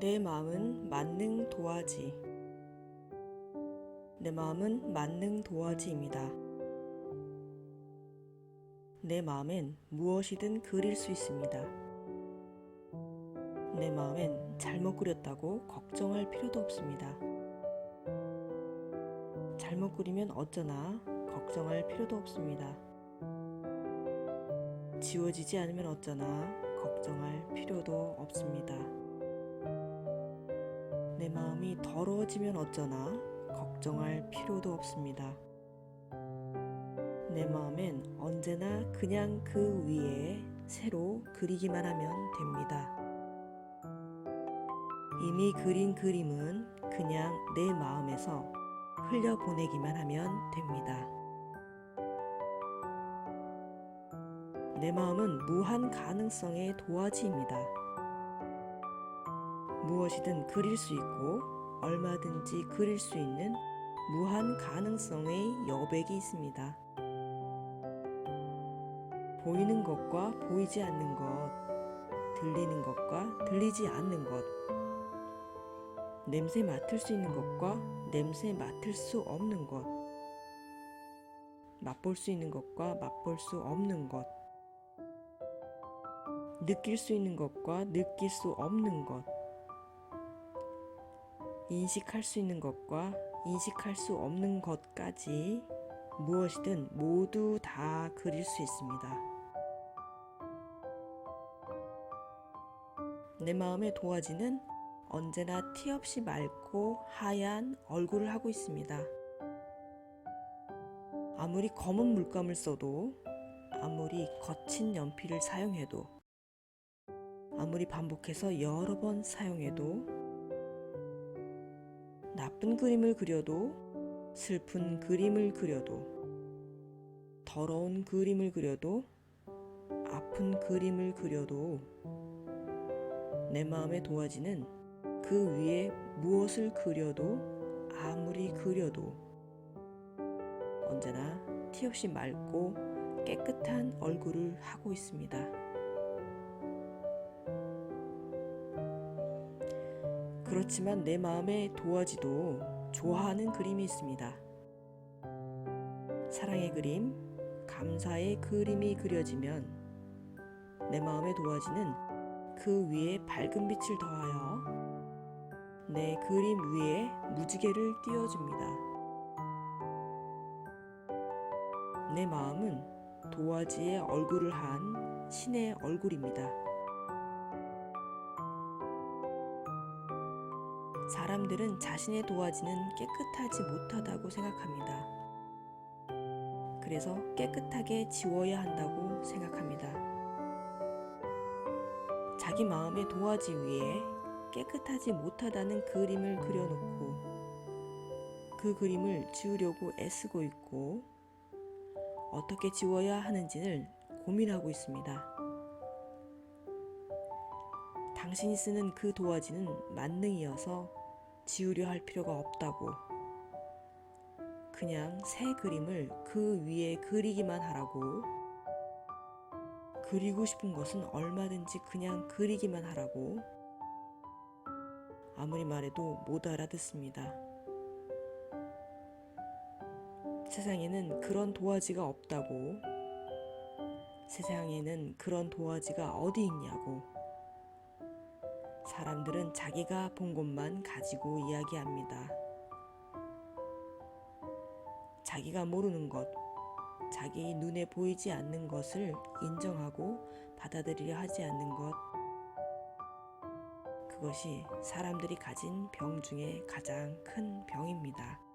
내 마음은 만능 도화지. 내 마음은 만능 도화지입니다. 내 마음엔 무엇이든 그릴 수 있습니다. 내 마음엔 잘못 그렸다고 걱정할 필요도 없습니다. 잘못 그리면 어쩌나 걱정할 필요도 없습니다. 지워지지 않으면 어쩌나 걱정할 필요도 없습니다. 내 마음이 더러워지면 어쩌나 걱정할 필요도 없습니다. 내 마음엔 언제나 그냥 그 위에 새로 그리기만 하면 됩니다. 이미 그린 그림은 그냥 내 마음에서 흘려보내기만 하면 됩니다. 내 마음은 무한 가능성의 도화지입니다. 무엇이든 그릴 수 있고 얼마든지 그릴 수 있는 무한 가능성의 여백이 있습니다. 보이는 것과 보이지 않는 것, 들리는 것과 들리지 않는 것, 냄새 맡을 수 있는 것과 냄새 맡을 수 없는 것, 맛볼 수 있는 것과 맛볼 수 없는 것, 느낄 수 있는 것과 느낄 수 없는 것, 인식할 수 있는 것과 인식할 수 없는 것까지 무엇이든 모두 다 그릴 수 있습니다. 내 마음의 도화지는 언제나 티 없이 맑고 하얀 얼굴을 하고 있습니다. 아무리 검은 물감을 써도, 아무리 거친 연필을 사용해도, 아무리 반복해서 여러 번 사용해도, 나쁜 그림을 그려도, 슬픈 그림을 그려도, 더러운 그림을 그려도, 아픈 그림을 그려도, 내 마음의 도화지는 그 위에 무엇을 그려도 아무리 그려도 언제나 티 없이 맑고 깨끗한 얼굴을 하고 있습니다. 그렇지만 내 마음의 도화지도 좋아하는 그림이 있습니다. 사랑의 그림, 감사의 그림이 그려지면 내 마음의 도화지는 그 위에 밝은 빛을 더하여 내 그림 위에 무지개를 띄워줍니다. 내 마음은 도화지의 얼굴을 한 신의 얼굴입니다. 사람들은 자신의 도화지는 깨끗하지 못하다고 생각합니다. 그래서 깨끗하게 지워야 한다고 생각합니다. 자기 마음의 도화지 위에 깨끗하지 못하다는 그림을 그려놓고 그 그림을 지우려고 애쓰고 있고 어떻게 지워야 하는지를 고민하고 있습니다. 당신이 쓰는 그 도화지는 만능이어서 지우려 할 필요가 없다고. 그냥 새 그림을 그 위에 그리기만 하라고. 그리고 싶은 것은 얼마든지 그냥 그리기만 하라고. 아무리 말해도 못 알아듣습니다. 세상에는 그런 도화지가 없다고. 세상에는 그런 도화지가 어디 있냐고 사람들은 자기가 본 것만 가지고 이야기합니다. 자기가 모르는 것, 자기 눈에 보이지 않는 것을 인정하고 받아들이려 하지 않는 것. 그것이 사람들이 가진 병 중에 가장 큰 병입니다.